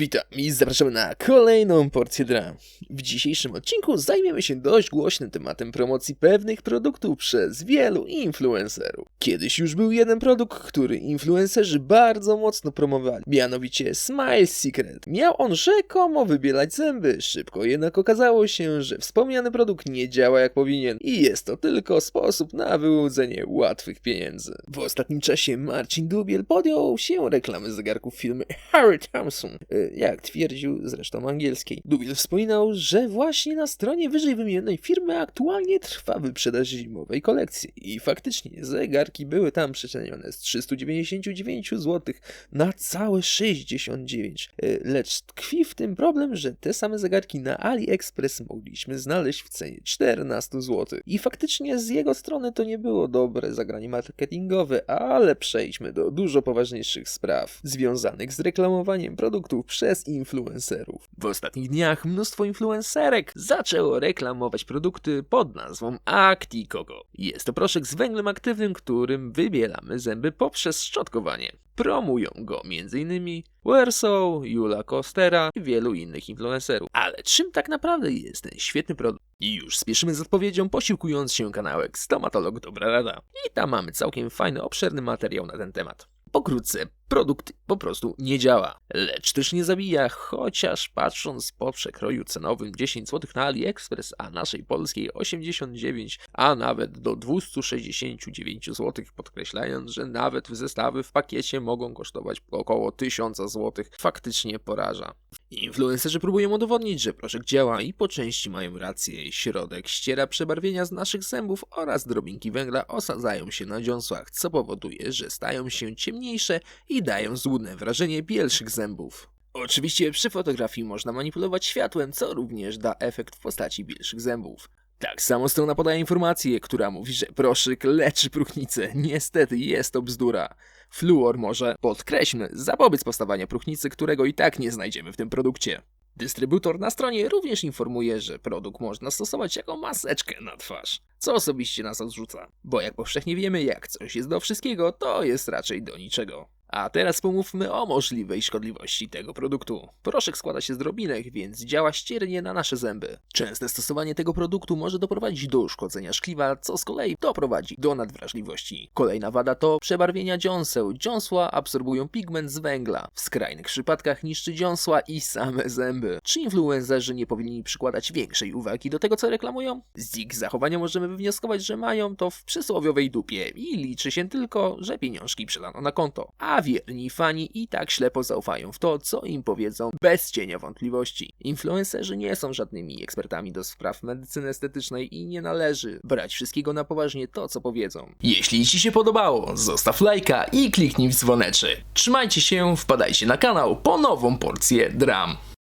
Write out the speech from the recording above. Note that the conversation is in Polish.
Witam i zapraszamy na kolejną porcję dram. W dzisiejszym odcinku zajmiemy się dość głośnym tematem promocji pewnych produktów przez wielu influencerów. Kiedyś już był jeden produkt, który influencerzy bardzo mocno promowali, mianowicie Smile Secret. Miał on rzekomo wybielać zęby, szybko jednak okazało się, że wspomniany produkt nie działa jak powinien i jest to tylko sposób na wyłudzenie łatwych pieniędzy. W ostatnim czasie Marcin Dubiel podjął się reklamy zegarków firmy Harry Thompson, y, jak twierdził zresztą angielskiej. Dubiel wspominał, że właśnie na stronie wyżej wymienionej firmy aktualnie trwa wyprzedaż zimowej kolekcji i faktycznie zegarki były tam przecenione z 399 zł na całe 69. Y, Lecz tkwi w tym problem, że te same zegarki na AliExpress mogliśmy znaleźć w cenie 14 zł. I faktycznie z jego strony to nie było dobre zagranie marketingowe, ale przejdźmy do dużo poważniejszych spraw związanych z reklamowaniem produktów przez influencerów. W ostatnich dniach mnóstwo influencerek zaczęło reklamować produkty pod nazwą ActiCoco. Jest to proszek z węglem aktywnym, którym wybielamy zęby poprzez szczotkowanie. Promują go m.in. Wersow, Jula Kostera i wielu innych influencerów. Ale czym tak naprawdę jest ten świetny produkt? I już spieszymy z odpowiedzią, posiłkując się kanałek Stomatolog Dobra Rada. I tam mamy całkiem fajny, obszerny materiał na ten temat. Pokrótce, produkt po prostu nie działa, lecz też nie zabija, chociaż patrząc po przekroju cenowym 10 zł na AliExpress, a naszej polskiej 89, a nawet do 269 zł, podkreślając, że nawet w zestawy w pakiecie mogą kosztować około 1000 zł, faktycznie poraża. Influencerzy próbują udowodnić, że proszek działa i po części mają rację. Środek ściera przebarwienia z naszych zębów oraz drobinki węgla osadzają się na dziąsłach, co powoduje, że stają się ciemniejsze i dają złudne wrażenie bielszych zębów. Oczywiście przy fotografii można manipulować światłem, co również da efekt w postaci bielszych zębów. Tak samo strona podaje informację, która mówi, że proszek leczy próchnicę. Niestety jest to bzdura. Fluor może, podkreślmy, zapobiec powstawania próchnicy, którego i tak nie znajdziemy w tym produkcie. Dystrybutor na stronie również informuje, że produkt można stosować jako maseczkę na twarz, co osobiście nas odrzuca, bo jak powszechnie wiemy, jak coś jest do wszystkiego, to jest raczej do niczego. A teraz pomówmy o możliwej szkodliwości tego produktu. Proszek składa się z drobinek, więc działa ściernie na nasze zęby. Częste stosowanie tego produktu może doprowadzić do uszkodzenia szkliwa, co z kolei doprowadzi do nadwrażliwości. Kolejna wada to przebarwienia dziąseł. Dziąsła absorbują pigment z węgla. W skrajnych przypadkach niszczy dziąsła i same zęby. Czy influencerzy nie powinni przykładać większej uwagi do tego, co reklamują? Z ich zachowania możemy wywnioskować, że mają to w przysłowiowej dupie i liczy się tylko, że pieniążki przelano na konto. Wierni fani i tak ślepo zaufają w to, co im powiedzą, bez cienia wątpliwości. Influencerzy nie są żadnymi ekspertami do spraw medycyny estetycznej i nie należy brać wszystkiego na poważnie to, co powiedzą. Jeśli Ci się podobało, zostaw lajka i kliknij w dzwoneczek. Trzymajcie się, wpadajcie na kanał po nową porcję dram.